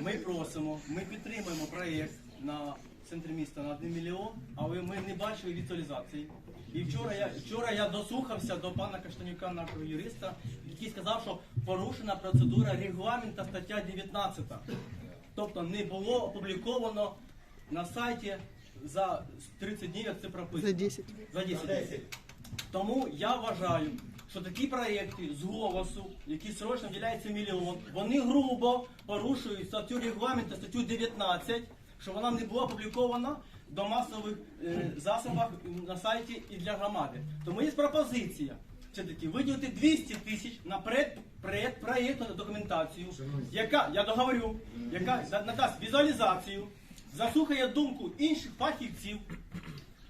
Ми просимо, ми підтримуємо проєкт на центрі міста на 1 мільйон, але ми не бачили візуалізації. І вчора я вчора я дослухався до пана Каштанюка, нашого юриста, який сказав, що порушена процедура регламента стаття 19. Тобто не було опубліковано на сайті за 30 днів, як це прописано. За 10. За 10 днів. Тому я вважаю, що такі проєкти з голосу, які срочно вділяється мільйон, вони грубо порушують статтю регламенту, статтю 19, що вона не була опублікована до масових е, засобах на сайті і для громади. Тому є пропозиція. Все-таки виділити 200 тисяч на пред, пред, проєктну документацію, яка, я договорю, яка надасть візуалізацію, заслухає думку інших фахівців,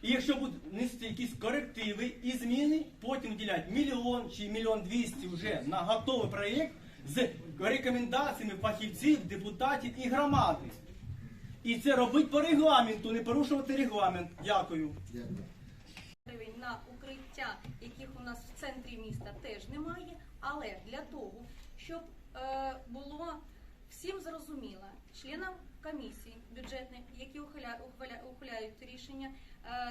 і якщо будуть нести якісь корективи і зміни, потім виділяти мільйон чи мільйон двісті вже на готовий проєкт з рекомендаціями фахівців, депутатів і громади. І це робить по регламенту, не порушувати регламент. Дякую. на укриття, яких у нас в центрі міста теж немає. Але для того, щоб е, було всім зрозуміло, членам комісії бюджетної, які ухваляють рішення,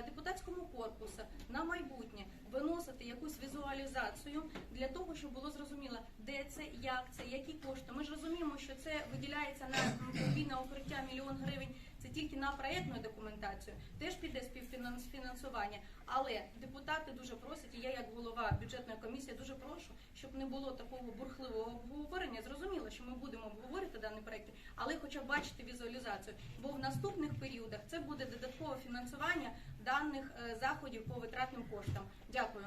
депутатському корпусу на майбутнє виносити якусь візуалізацію для того, щоб було зрозуміло, де це, як це, які кошти. Ми ж розуміємо, що це виділяється на м, подвійне укриття мільйон гривень. Це тільки на проєктну документацію, теж піде співфінансування. Але депутати дуже просять, і я як голова бюджетної комісії дуже прошу, щоб не було такого бурхливого обговорення. Зрозуміло, що ми будемо обговорити дані проекти, але хоча б бачити візуалізацію. Бо в наступних періодах це буде додаткове фінансування даних е, заходів по витратним коштам. Дякую.